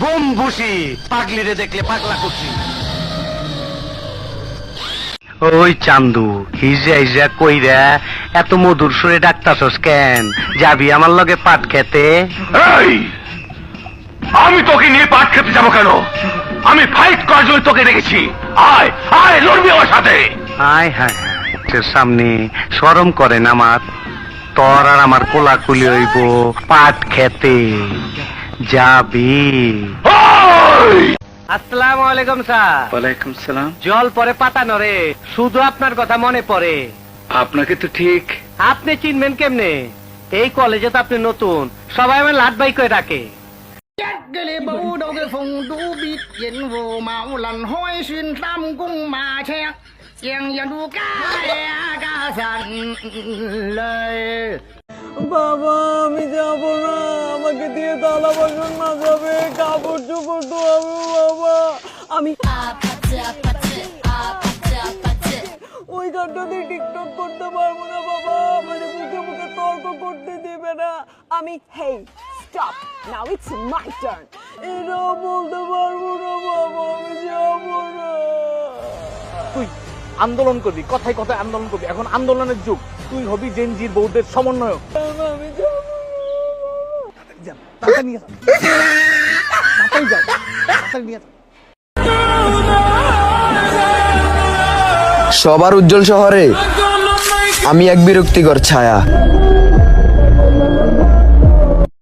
Bomb বুসি পাগলিরে দেখলে পাগলা করছি ওই চান্দু হিজা হিজা কইরা এত মধুর সুরে ডাকতাছস কেন? যাবি আমার লগে পাট খেতে? আমি তোকে নিয়ে পাট খেতে যাব কেন? আমি ফাইট করার জন্য তোকে রেখেছি আয় আয় লড়বি আমার সাথে। আয় হায় হায় তোর সামনে শরম করেন আমার তোর আর আমার কোলাকুলি হইব পাট খেতে। আসসালামু আলাইকুম স্যার। ওয়ালাইকুম সালাম। জল পরে পাতা নরে শুধু আপনার কথা মনে পড়ে। আপনাকে তো ঠিক। আপনি চিনবেন কেমনে? এই কলেজে তো আপনি নতুন সবাই আমার লাট বাই করে ডাকে। বাবা আমি যাব না। আমাকে দিয়ে তালা বাসন মাজাবে কাপড় চোপড় ধোয়াবে বাবা। আমি ওই গানটাতে টিকটক করতে পারব না বাবা। মানে মুখে মুখে তর্ক করতে দেবে না। আমি hey stop now it's my turn এটা বলতে পারব না বাবা। আমি যাব না। তুই আন্দোলন করবি কথায় কথায় আন্দোলন করবি। এখন আন্দোলনের যুগ। তুই হবি জেনজির বৌদ্ধের সমন্বয়ক। আমি সবার উজ্জ্বল শহরে আমি এক বিরক্তিকর ছায়া।